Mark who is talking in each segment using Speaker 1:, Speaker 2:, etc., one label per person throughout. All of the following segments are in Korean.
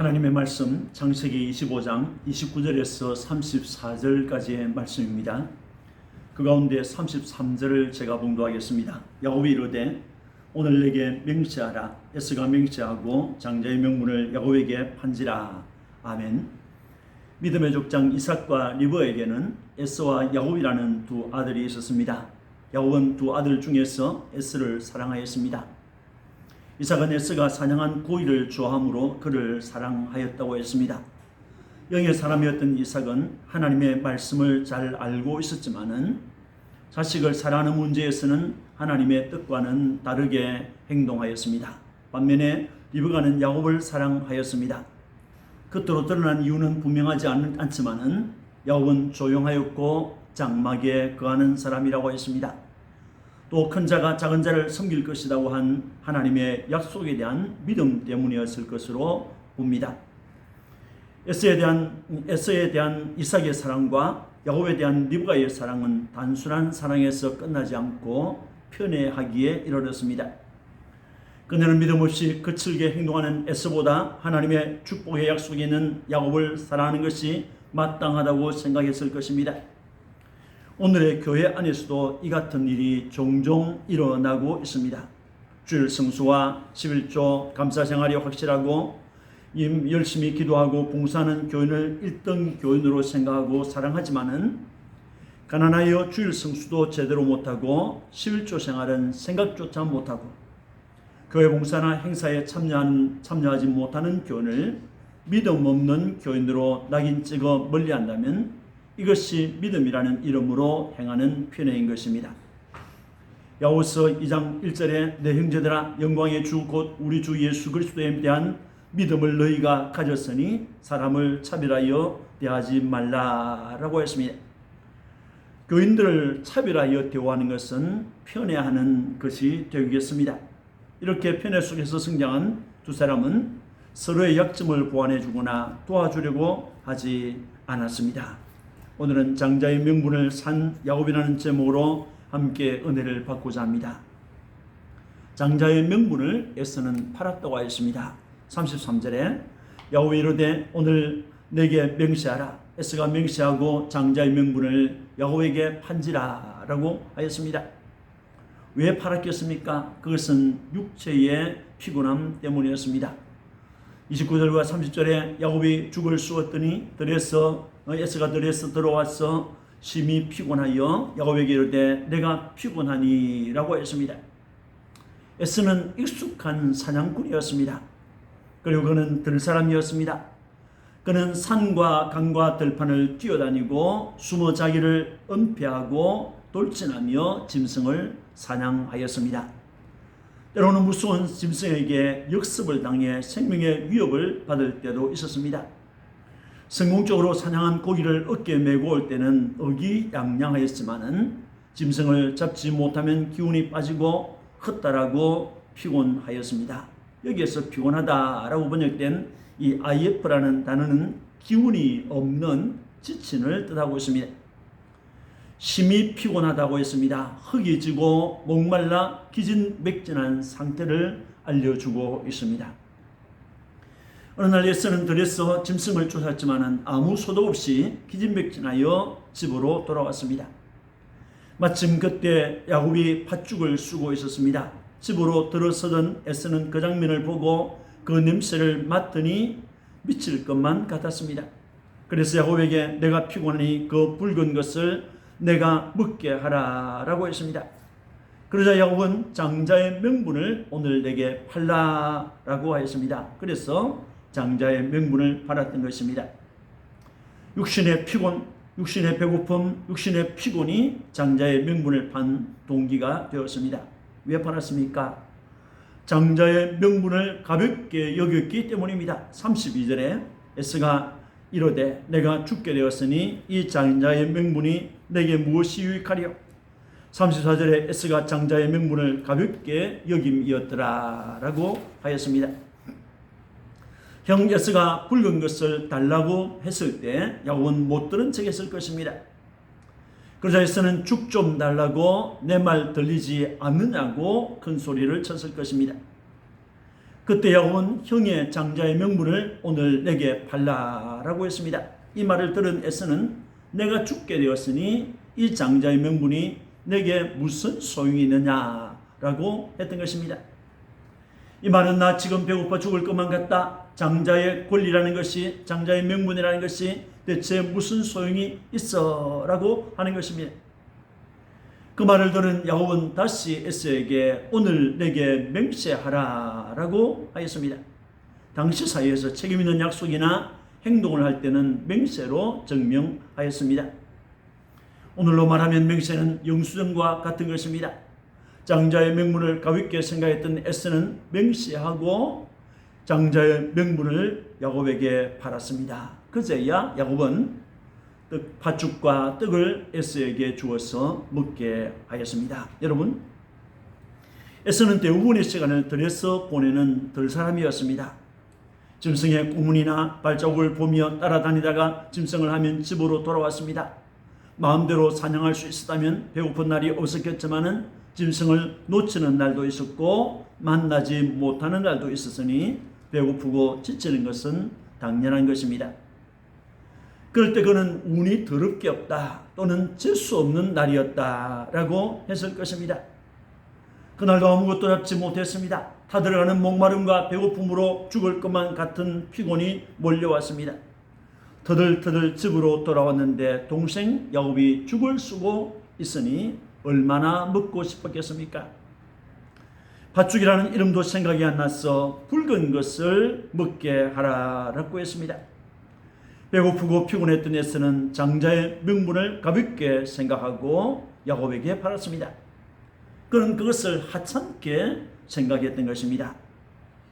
Speaker 1: 하나님의 말씀 창세기 25장 29절에서 34절까지의 말씀입니다. 그 가운데 33절을 제가 봉도하겠습니다. 야곱이 이르되 오늘 내게 명시하라 에스가 명시하고 장자의 명분을 야곱에게 판지라 아멘. 믿음의 족장 이삭과 리브에게는 에스와 야곱이라는 두 아들이 있었습니다. 야곱은 두 아들 중에서 에스를 사랑하였습니다. 이삭은 에스가 사냥한 고기를 좋아함으로 그를 사랑하였다고 했습니다. 영의 사람이었던 이삭은 하나님의 말씀을 잘 알고 있었지만은 자식을 사랑하는 문제에서는 하나님의 뜻과는 다르게 행동하였습니다. 반면에 리브가는 야곱을 사랑하였습니다. 겉으로 드러난 이유는 분명하지 않, 않지만은 야곱은 조용하였고 장막에 거하는 사람이라고 했습니다. 또 큰 자가 작은 자를 섬길 것이라고 한 하나님의 약속에 대한 믿음 때문이었을 것으로 봅니다. 에스에 대한 에스에 대한 이삭의 사랑과 야곱에 대한 리브가의 사랑은 단순한 사랑에서 끝나지 않고 편애하기에 이르렀습니다. 그녀는 믿음 없이 거칠게 행동하는 에스보다 하나님의 축복의 약속에 있는 야곱을 사랑하는 것이 마땅하다고 생각했을 것입니다. 오늘의 교회 안에서도 이 같은 일이 종종 일어나고 있습니다. 주일 성수와 11조 감사 생활이 확실하고 열심히 기도하고 봉사하는 교인을 1등 교인으로 생각하고 사랑하지만은 가난하여 주일 성수도 제대로 못하고 11조 생활은 생각조차 못하고 교회 봉사나 행사에 참여한, 참여하지 못하는 교인을 믿음 없는 교인으로 낙인 찍어 멀리한다면 이것이 믿음이라는 이름으로 행하는 편애인 것입니다. 야고서 2장 1절에 내 형제들아 영광의 주 곧 우리 주 예수 그리스도에 대한 믿음을 너희가 가졌으니 사람을 차별하여 대하지 말라라고 했습니다. 교인들을 차별하여 대우하는 것은 편애하는 것이 되겠습니다. 이렇게 편애 속에서 성장한 두 사람은 서로의 약점을 보완해 주거나 도와주려고 하지 않았습니다. 오늘은 장자의 명분을 산 야곱이라는 제목으로 함께 은혜를 받고자 합니다. 장자의 명분을 에서는 팔았다고 하였습니다. 33절에 야곱이 이르되 오늘 내게 명시하라 에스가 명시하고 장자의 명분을 야곱에게 판지라 라고 하였습니다. 왜 팔았겠습니까? 그것은 육체의 피곤함 때문이었습니다. 29절과 30절에 야곱이 죽을 쑤었더니 들에서 에스가 들에서 들어와서 심히 피곤하여 야곱에게 이르되 내가 피곤하니라고 했습니다. 에스는 익숙한 사냥꾼이었습니다. 그리고 그는 들사람이었습니다. 그는 산과 강과 들판을 뛰어다니고 숨어 자기를 은폐하고 돌진하며 짐승을 사냥하였습니다. 때로는 무서운 짐승에게 역습을 당해 생명의 위협을 받을 때도 있었습니다. 성공적으로 사냥한 고기를 어깨에 메고 올 때는 의기양양하였지만은 짐승을 잡지 못하면 기운이 빠지고 헛다라고 피곤하였습니다. 여기에서 피곤하다라고 번역된 이 IF라는 단어는 기운이 없는 지친을 뜻하고 있습니다. 심히 피곤하다고 했습니다. 흙이 지고 목말라 기진맥진한 상태를 알려주고 있습니다. 어느 날 예스는 들에서 짐승을 쫓았지만 아무 소득 없이 기진맥진하여 집으로 돌아왔습니다. 마침 그때 야곱이 팥죽을 쓰고 있었습니다. 집으로 들어서던 에스는 그 장면을 보고 그 냄새를 맡더니 미칠 것만 같았습니다. 그래서 야곱에게 내가 피곤하니 그 붉은 것을 내가 먹게 하라라고 했습니다. 그러자 야곱은 장자의 명분을 오늘 내게 팔라라고 하였습니다. 그래서 장자의 명분을 팔았던 것입니다. 육신의 피곤, 육신의 배고픔, 육신의 피곤이 장자의 명분을 판 동기가 되었습니다. 왜 팔았습니까? 장자의 명분을 가볍게 여겼기 때문입니다. 32절에 에스가 이르되 내가 죽게 되었으니 이 장자의 명분이 내게 무엇이 유익하리요? 34절에 에스가 장자의 명분을 가볍게 여김이었더라 라고 하였습니다. 형 에스가 붉은 것을 달라고 했을 때 야곱은 못 들은 척 했을 것입니다. 그러자 에스는 죽 좀 달라고 내 말 들리지 않느냐고 큰 소리를 쳤을 것입니다. 그때 야곱은 형의 장자의 명분을 오늘 내게 팔라라고 했습니다. 이 말을 들은 에스는 내가 죽게 되었으니 이 장자의 명분이 내게 무슨 소용이 있느냐라고 했던 것입니다. 이 말은 나 지금 배고파 죽을 것만 같다. 장자의 권리라는 것이 장자의 명분이라는 것이 대체 무슨 소용이 있어라고 하는 것입니다. 그 말을 들은 야곱은 다시 에스에게 오늘 내게 맹세하라라고 하였습니다. 당시 사이에서 책임 있는 약속이나 행동을 할 때는 맹세로 증명하였습니다. 오늘로 말하면 맹세는 영수증과 같은 것입니다. 장자의 명분을 가볍게 생각했던 에스는 맹세하고 장자의 명분을 야곱에게 팔았습니다. 그제야 야곱은 떡, 팥죽과 떡을 에스에게 주어서 먹게 하였습니다. 여러분, 에스는 대부분의 시간을 들여서 보내는 들 사람이었습니다. 짐승의 꼬문이나 발자국을 보며 따라다니다가 짐승을 하면 집으로 돌아왔습니다. 마음대로 사냥할 수 있었다면 배고픈 날이 없었겠지만은 짐승을 놓치는 날도 있었고 만나지 못하는 날도 있었으니 배고프고 지치는 것은 당연한 것입니다. 그럴 때 그는 운이 더럽게 없다 또는 재수 없는 날이었다라고 했을 것입니다. 그날도 아무것도 잡지 못했습니다. 타들어가는 목마름과 배고픔으로 죽을 것만 같은 피곤이 몰려왔습니다. 터들터들 집으로 돌아왔는데 동생 야곱이 죽을 쓰고 있으니 얼마나 먹고 싶었겠습니까? 팥죽이라는 이름도 생각이 안 나서 붉은 것을 먹게 하라라고 했습니다. 배고프고 피곤했던 에스는 장자의 명분을 가볍게 생각하고 야곱에게 팔았습니다. 그는 그것을 하찮게 생각했던 것입니다.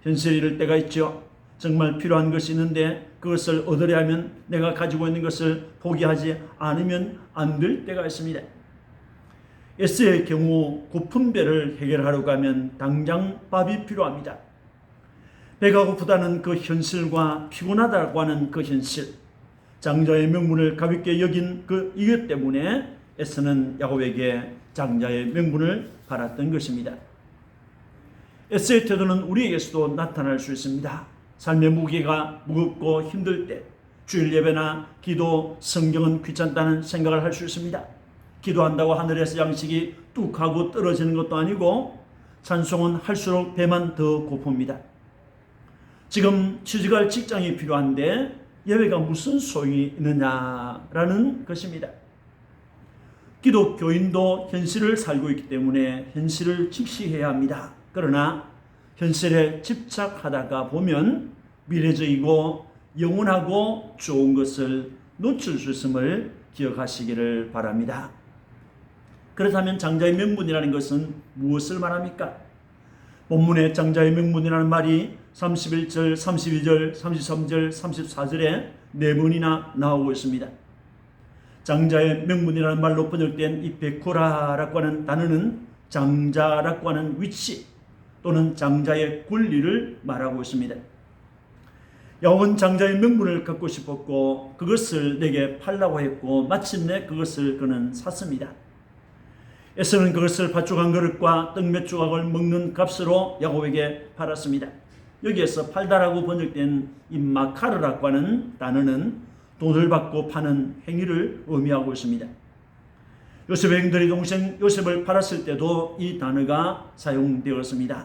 Speaker 1: 이럴 때가 있죠. 정말 필요한 것이 있는데 그것을 얻으려 하면 내가 가지고 있는 것을 포기하지 않으면 안 될 때가 있습니다. 에스의 경우 고픈 배를 해결하려고 하면 당장 밥이 필요합니다. 배가 고프다는 그 현실과 피곤하다고 하는 그 현실, 장자의 명분을 가볍게 여긴 그 이것 때문에 에스는 야곱에게 장자의 명분을 받았던 것입니다. 에스의 태도는 우리에게서도 나타날 수 있습니다. 삶의 무게가 무겁고 힘들 때 주일 예배나 기도, 성경은 귀찮다는 생각을 할 수 있습니다. 기도한다고 하늘에서 양식이 뚝 하고 떨어지는 것도 아니고 찬송은 할수록 배만 더 고픕니다. 지금 취직할 직장이 필요한데 예배가 무슨 소용이 있느냐라는 것입니다. 기독교인도 현실을 살고 있기 때문에 현실을 직시해야 합니다. 그러나 현실에 집착하다가 보면 미래적이고 영원하고 좋은 것을 놓칠 수 있음을 기억하시기를 바랍니다. 그렇다면 장자의 명분이라는 것은 무엇을 말합니까? 본문의 장자의 명분이라는 말이 31절, 32절, 33절, 34절에 네 번이나 나오고 있습니다. 장자의 명분이라는 말로 번역된 이 베코라라고 하는 단어는 장자라고 하는 위치 또는 장자의 권리를 말하고 있습니다. 야곱은 장자의 명분을 갖고 싶었고 그것을 내게 팔라고 했고 마침내 그것을 그는 샀습니다. 에서는 그것을 팥죽 한 그릇과 떡 몇 조각을 먹는 값으로 야곱에게 팔았습니다. 여기에서 팔다라고 번역된 이 마카르라고 하는 단어는 돈을 받고 파는 행위를 의미하고 있습니다. 요셉의 형들이 동생 요셉을 팔았을 때도 이 단어가 사용되었습니다.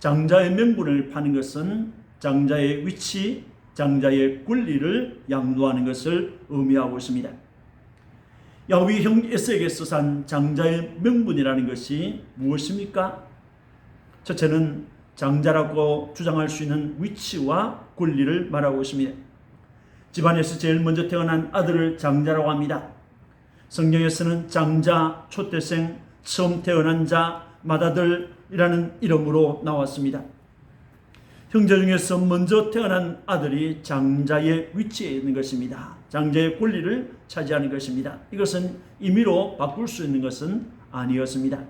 Speaker 1: 장자의 명분을 파는 것은 장자의 위치, 장자의 권리를 양도하는 것을 의미하고 있습니다. 야곱이 형 에스에게서 산 장자의 명분이라는 것이 무엇입니까? 첫째는 장자라고 주장할 수 있는 위치와 권리를 말하고 있습니다. 집안에서 제일 먼저 태어난 아들을 장자라고 합니다. 성경에서는 장자, 초태생, 처음 태어난 자, 맏아들이라는 이름으로 나왔습니다. 형제 중에서 먼저 태어난 아들이 장자의 위치에 있는 것입니다. 장자의 권리를 차지하는 것입니다. 이것은 임의로 바꿀 수 있는 것은 아니었습니다.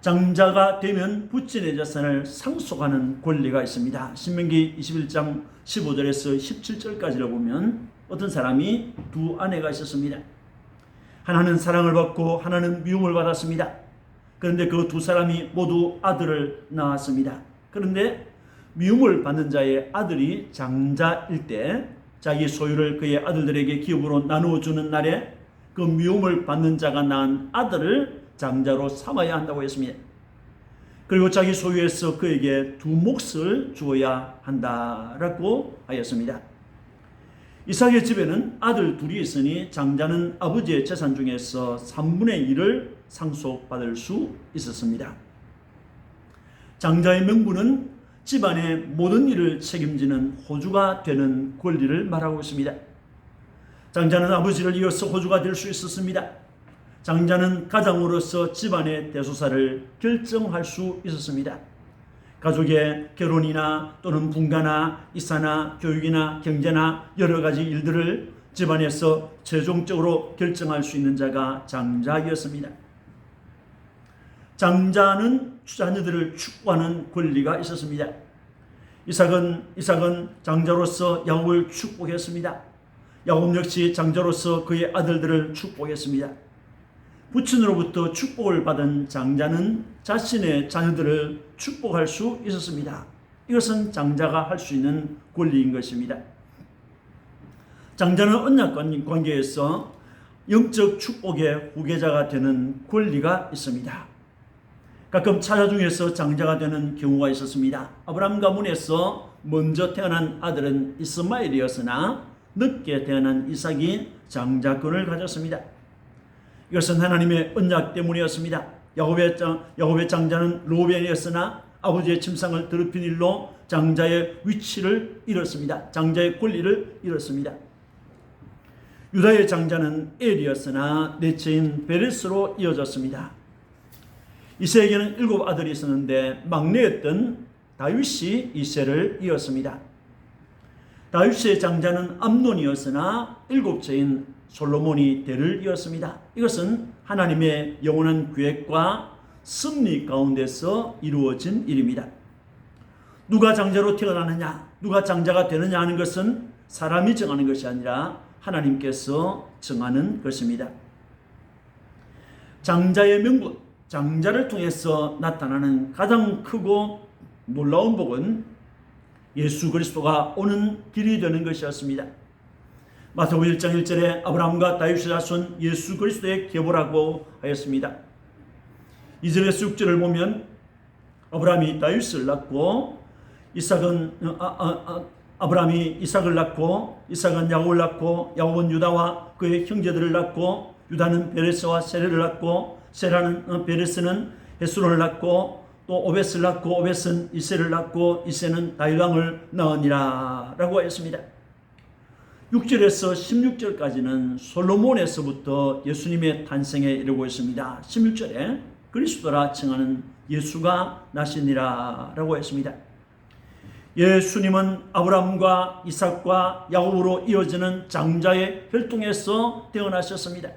Speaker 1: 장자가 되면 부친의 자산을 상속하는 권리가 있습니다. 신명기 21장 15절에서 17절까지를 보면 어떤 사람이 두 아내가 있었습니다. 하나는 사랑을 받고 하나는 미움을 받았습니다. 그런데 그 두 사람이 모두 아들을 낳았습니다. 그런데 미움을 받는 자의 아들이 장자일 때 자기 소유를 그의 아들들에게 기업으로 나누어 주는 날에 그 미움을 받는 자가 낳은 아들을 장자로 삼아야 한다고 했습니다. 그리고 자기 소유에서 그에게 두 몫을 주어야 한다라고 하였습니다. 이삭의 집에는 아들 둘이 있으니 장자는 아버지의 재산 중에서 3분의 1을 상속받을 수 있었습니다. 장자의 명분은 집안의 모든 일을 책임지는 호주가 되는 권리를 말하고 있습니다. 장자는 아버지를 이어서 호주가 될 수 있었습니다. 장자는 가장으로서 집안의 대소사를 결정할 수 있었습니다. 가족의 결혼이나 또는 분가나 이사나 교육이나 경제나 여러 가지 일들을 집안에서 최종적으로 결정할 수 있는 자가 장자였습니다. 장자는 자녀들을 축복하는 권리가 있었습니다. 이삭은 이삭은 장자로서 야곱을 축복했습니다. 야곱 역시 장자로서 그의 아들들을 축복했습니다. 부친으로부터 축복을 받은 장자는 자신의 자녀들을 축복할 수 있었습니다. 이것은 장자가 할 수 있는 권리인 것입니다. 장자는 언약 관계에서 영적 축복의 후계자가 되는 권리가 있습니다. 가끔 차자 중에서 장자가 되는 경우가 있었습니다. 아브라함 가문에서 먼저 태어난 아들은 이스마엘이었으나 늦게 태어난 이삭이 장자권을 가졌습니다. 이것은 하나님의 언약 때문이었습니다. 야곱의, 장, 야곱의 장자는 로벤이었으나 아버지의 침상을 더럽힌 일로 장자의 위치를 잃었습니다. 장자의 권리를 잃었습니다. 유다의 장자는 엘이었으나 넷째인 베레스로 이어졌습니다. 이세에게는 일곱 아들이 있었는데 막내였던 다윗이 이세를 이었습니다. 다윗의 장자는 암논이었으나 일곱째인 솔로몬이 대를 이었습니다. 이것은 하나님의 영원한 계획과 섭리 가운데서 이루어진 일입니다. 누가 장자로 태어나느냐, 누가 장자가 되느냐 하는 것은 사람이 정하는 것이 아니라 하나님께서 정하는 것입니다. 장자의 명분, 장자를 통해서 나타나는 가장 크고 놀라운 복은 예수 그리스도가 오는 길이 되는 것이었습니다. 마태복음 1장 1절에 아브라함과 다윗의 자손 예수 그리스도의 계보라고 하였습니다. 2절에서 6절을 보면 아브라함이 다윗을 낳고 이삭은 아, 아, 아, 브라함이 이삭을 낳고 이삭은 야곱을 낳고 야곱은 유다와 그의 형제들을 낳고 유다는 베레스와 세레를 낳고 세라는 어, 베레스는 헤스론을 낳고 또 오벳을 낳고 오벳은 이세를 낳고 이세는 다윗 왕을 낳으니라 라고 하였습니다. 6절에서 16절까지는 솔로몬에서부터 예수님의 탄생에 이르고 있습니다. 16절에 그리스도라 칭하는 예수가 나시니라 라고 했습니다. 예수님은 아브라함과 이삭과 야곱으로 이어지는 장자의 혈통에서 태어나셨습니다.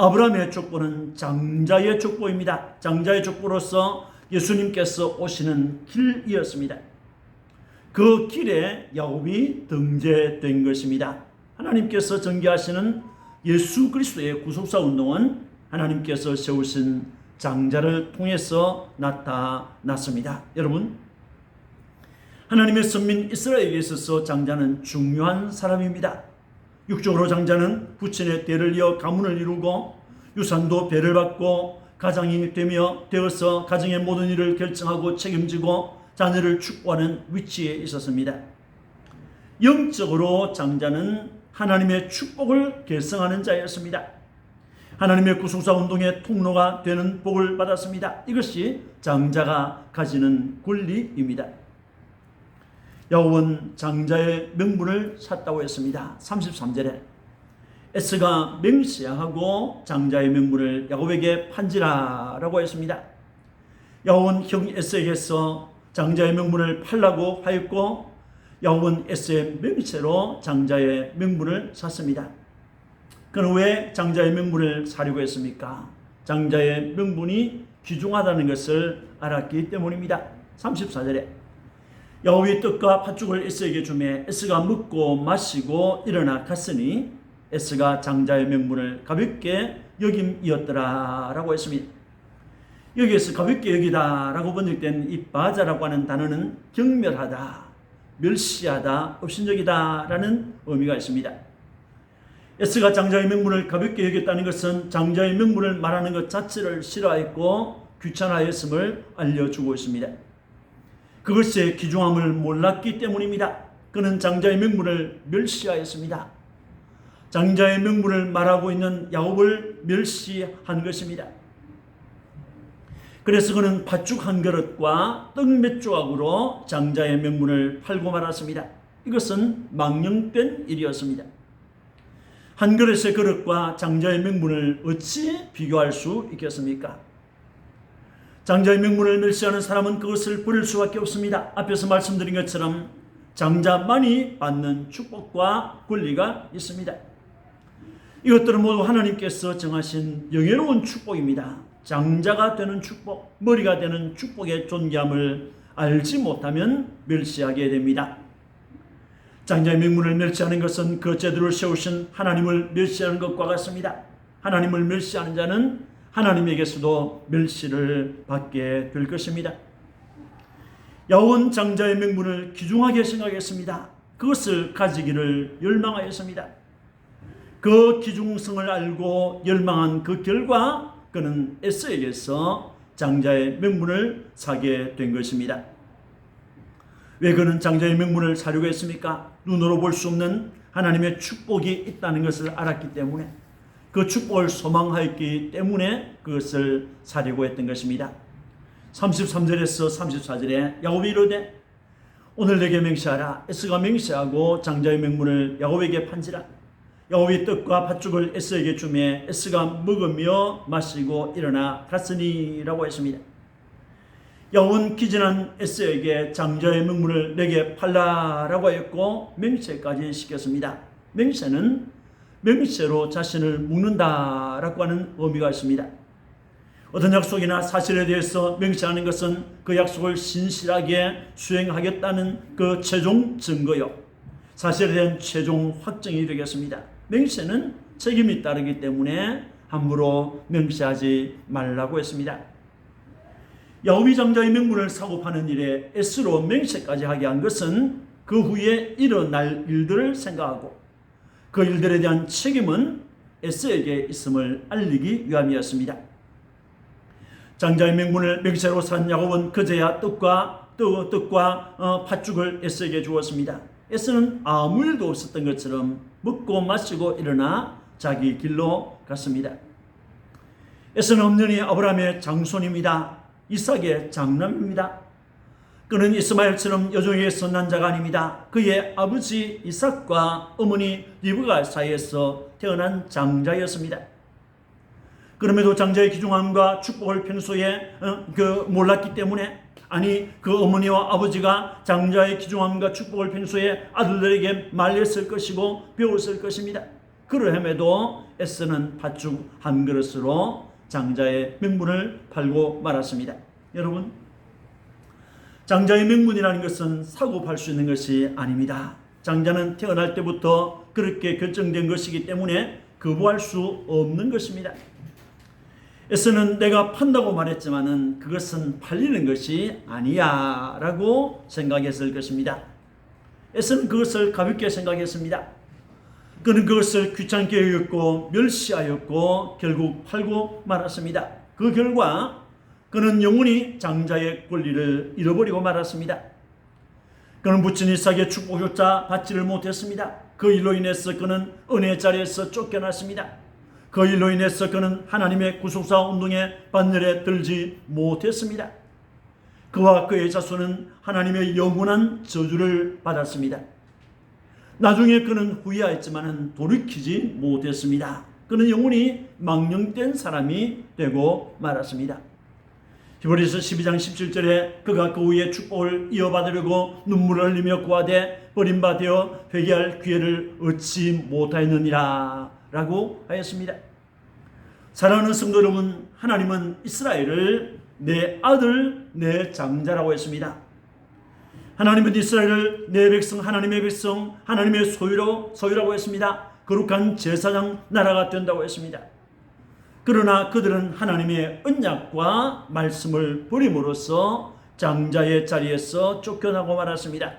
Speaker 1: 아브라함의 족보는 장자의 족보입니다. 장자의 족보로서 예수님께서 오시는 길이었습니다. 그 길에 야곱이 등재된 것입니다. 하나님께서 전개하시는 예수 그리스도의 구속사 운동은 하나님께서 세우신 장자를 통해서 나타났습니다. 여러분, 하나님의 선민 이스라엘에 있어서 장자는 중요한 사람입니다. 육적으로 장자는 부친의 대를 이어 가문을 이루고 유산도 배를 받고 가장이 되며 되어서 가정의 모든 일을 결정하고 책임지고 자녀를 축복하는 위치에 있었습니다. 영적으로 장자는 하나님의 축복을 결성하는 자였습니다. 하나님의 구속사 운동의 통로가 되는 복을 받았습니다. 이것이 장자가 가지는 권리입니다. 야곱은 장자의 명분을 샀다고 했습니다. 33절에 에스가 맹세하고 장자의 명분을 야곱에게 판지라라고 했습니다. 야곱은 형 에스에게서 장자의 명분을 팔라고 하였고 야곱은 에스의 명세로 장자의 명분을 샀습니다. 그는 왜 장자의 명분을 사려고 했습니까? 장자의 명분이 귀중하다는 것을 알았기 때문입니다. 34절에 야곱이 떡과 팥죽을 에스에게 주매 에스가 먹고 마시고 일어나 갔으니 에스가 장자의 명분을 가볍게 여김이었더라라고 했습니다. 여기에서 가볍게 여기다라고 번역된 이 바자라고 하는 단어는 경멸하다, 멸시하다, 업신적이다라는 의미가 있습니다. 에스가 장자의 명분을 가볍게 여겼다는 것은 장자의 명분을 말하는 것 자체를 싫어했고 귀찮아했음을 알려주고 있습니다. 그것의 귀중함을 몰랐기 때문입니다. 그는 장자의 명분을 멸시하였습니다. 장자의 명분을 말하고 있는 야곱을 멸시한 것입니다. 그래서 그는 팥죽 한 그릇과 떡 몇 조각으로 장자의 명분을 팔고 말았습니다. 이것은 망령된 일이었습니다. 한 그릇의 그릇과 장자의 명분을 어찌 비교할 수 있겠습니까? 장자의 명분을 멸시하는 사람은 그것을 버릴 수밖에 없습니다. 앞에서 말씀드린 것처럼 장자만이 받는 축복과 권리가 있습니다. 이것들은 모두 하나님께서 정하신 영예로운 축복입니다. 장자가 되는 축복, 머리가 되는 축복의 존귀함을 알지 못하면 멸시하게 됩니다. 장자의 명문을 멸시하는 것은 그 제도를 세우신 하나님을 멸시하는 것과 같습니다. 하나님을 멸시하는 자는 하나님에게서도 멸시를 받게 될 것입니다. 야곱은 장자의 명분을 귀중하게 생각했습니다. 그것을 가지기를 열망하였습니다. 그 귀중성을 알고 열망한 그 결과 그는 에스에게서 장자의 명분을 사게 된 것입니다. 왜 그는 장자의 명분을 사려고 했습니까? 눈으로 볼 수 없는 하나님의 축복이 있다는 것을 알았기 때문에 그 축복을 소망하였기 때문에 그것을 사려고 했던 것입니다. 33절에서 34절에 야곱이 이르되 오늘 내게 맹세하라 에스가 맹세하고 장자의 명분을 야곱에게 판지라 야곱이 떡과 팥죽을 에스에게 주매 에스가 먹으며 마시고 일어나 갔으니라고 했습니다. 야곱은 기진한 에스에게 장자의 명분을 내게 팔라라고 하였고 맹세까지 시켰습니다. 맹세는 맹세로 자신을 묶는다라고 하는 의미가 있습니다. 어떤 약속이나 사실에 대해서 맹세하는 것은 그 약속을 신실하게 수행하겠다는 그 최종 증거요. 사실에 대한 최종 확정이 되겠습니다. 맹세는 책임이 따르기 때문에 함부로 맹세하지 말라고 했습니다. 야곱이 장자의 명분을 사고 파는 일에 S로 맹세까지 하게 한 것은 그 후에 일어날 일들을 생각하고 그 일들에 대한 책임은 S에게 있음을 알리기 위함이었습니다. 장자의 명분을 맹세로 산 야곱은 그제야 떡과 떡, 떡과 어, 팥죽을 S에게 주었습니다. S는 아무 일도 없었던 것처럼 먹고 마시고 일어나 자기 길로 갔습니다. S는 엄연히 아브라함의 장손입니다. 이삭의 장남입니다. 그는 이스마엘처럼 여종에게서 난 자가 아닙니다. 그의 아버지 이삭과 어머니 리브가 사이에서 태어난 장자였습니다. 그럼에도 장자의 귀중함과 축복을 평소에 어, 그 몰랐기 때문에 아니 그 어머니와 아버지가 장자의 귀중함과 축복을 평소에 아들들에게 말렸을 것이고 배웠을 것입니다. 그러함에도 에스는 팥죽 한 그릇으로 장자의 명분을 팔고 말았습니다. 여러분 장자의 명분이라는 것은 사고 팔 수 있는 것이 아닙니다. 장자는 태어날 때부터 그렇게 결정된 것이기 때문에 거부할 수 없는 것입니다. 에서는 내가 판다고 말했지만은 그것은 팔리는 것이 아니야라고 생각했을 것입니다. 에서는 그것을 가볍게 생각했습니다. 그는 그것을 귀찮게 여겼고 멸시하였고 결국 팔고 말았습니다. 그 결과 그는 영원히 장자의 권리를 잃어버리고 말았습니다. 그는 부친 이삭의 축복조차 받지를 못했습니다. 그 일로 인해서 그는 은혜 자리에서 쫓겨났습니다. 그 일로 인해서 그는 하나님의 구속사 운동의 반열에 들지 못했습니다. 그와 그의 자손은 하나님의 영원한 저주를 받았습니다. 나중에 그는 후회하였지만 돌이키지 못했습니다. 그는 영원히 망령된 사람이 되고 말았습니다. 히브리서 12장 17절에 그가 그 후에 축복을 이어받으려고 눈물을 흘리며 구하되 버림받아 회개할 기회를 얻지 못하였느니라 라고 하였습니다. 사랑하는 성도 여러분 하나님은 이스라엘을 내 아들 내 장자라고 했습니다. 하나님은 이스라엘을 내 백성 하나님의 백성 하나님의 소유로 소유라고 했습니다. 거룩한 제사장 나라가 된다고 했습니다. 그러나 그들은 하나님의 언약과 말씀을 버림으로써 장자의 자리에서 쫓겨나고 말았습니다.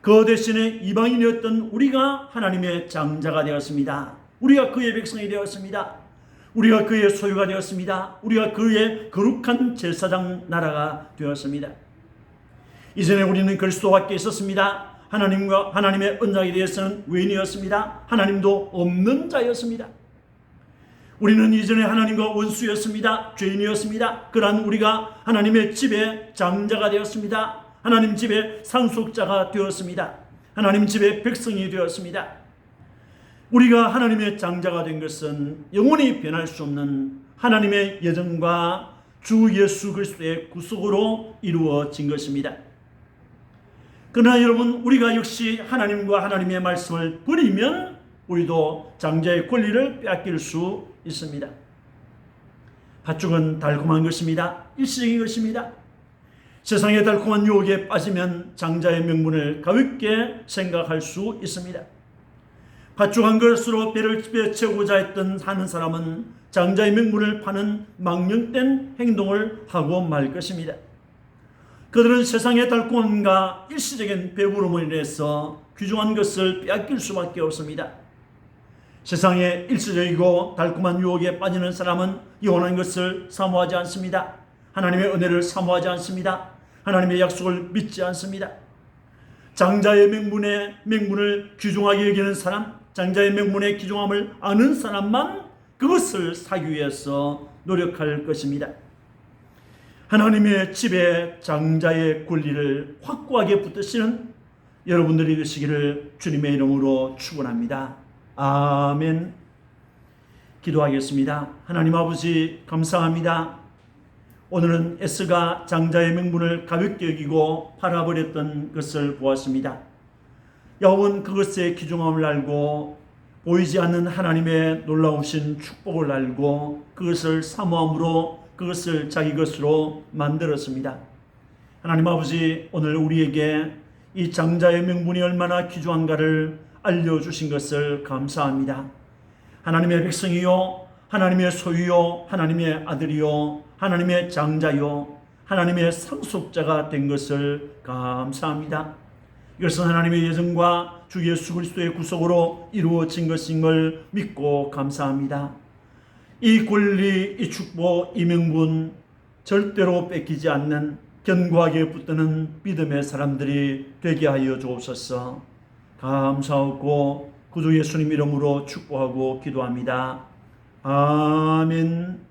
Speaker 1: 그 대신에 이방인이었던 우리가 하나님의 장자가 되었습니다. 우리가 그의 백성이 되었습니다. 우리가 그의 소유가 되었습니다. 우리가 그의 거룩한 제사장 나라가 되었습니다. 이전에 우리는 그리스도와 함께 있었습니다. 하나님과 하나님의 언약에 대해서는 외인이었습니다. 하나님도 없는 자였습니다. 우리는 이전에 하나님과 원수였습니다. 죄인이었습니다. 그러한 우리가 하나님의 집에 장자가 되었습니다. 하나님 집의 상속자가 되었습니다. 하나님 집의 백성이 되었습니다. 우리가 하나님의 장자가 된 것은 영원히 변할 수 없는 하나님의 예정과 주 예수 그리스도의 구속으로 이루어진 것입니다. 그러나 여러분 우리가 역시 하나님과 하나님의 말씀을 버리면 우리도 장자의 권리를 빼앗길 수 있습니다. 팥죽은 달콤한 것입니다. 일시적인 것입니다. 세상의 달콤한 유혹에 빠지면 장자의 명분을 가볍게 생각할 수 있습니다. 팥죽한 것으로 배를 채우고자 했던 하는 사람은 장자의 명분을 파는 망령된 행동을 하고 말 것입니다. 그들은 세상의 달콤함과 일시적인 배부름을 인해서 귀중한 것을 빼앗길 수밖에 없습니다. 세상의 일시적이고 달콤한 유혹에 빠지는 사람은 영원한 것을 사모하지 않습니다. 하나님의 은혜를 사모하지 않습니다. 하나님의 약속을 믿지 않습니다. 장자의 명분에 명분을 귀중하게 여기는 사람, 장자의 명분의 귀중함을 아는 사람만 그것을 사기 위해서 노력할 것입니다. 하나님의 집에 장자의 권리를 확고하게 붙드시는 여러분들이 되시기를 주님의 이름으로 축원합니다. 아멘. 기도하겠습니다. 하나님 아버지 감사합니다. 오늘은 에스가 장자의 명분을 가볍게 여기고 팔아버렸던 것을 보았습니다. 여호와는 그것의 귀중함을 알고 보이지 않는 하나님의 놀라우신 축복을 알고 그것을 사모함으로 그것을 자기 것으로 만들었습니다. 하나님 아버지 오늘 우리에게 이 장자의 명분이 얼마나 귀중한가를 알려주신 것을 감사합니다. 하나님의 백성이요 하나님의 소유요 하나님의 아들이요 하나님의 장자요 하나님의 상속자가 된 것을 감사합니다. 이것은 하나님의 예정과 주 예수 그리스도의 구속으로 이루어진 것인 걸 믿고 감사합니다. 이 권리, 이 축복, 이 명분 절대로 뺏기지 않는 견고하게 붙드는 믿음의 사람들이 되게 하여 주옵소서. 감사하고 구주 예수님 이름으로 축복하고 기도합니다. 아멘.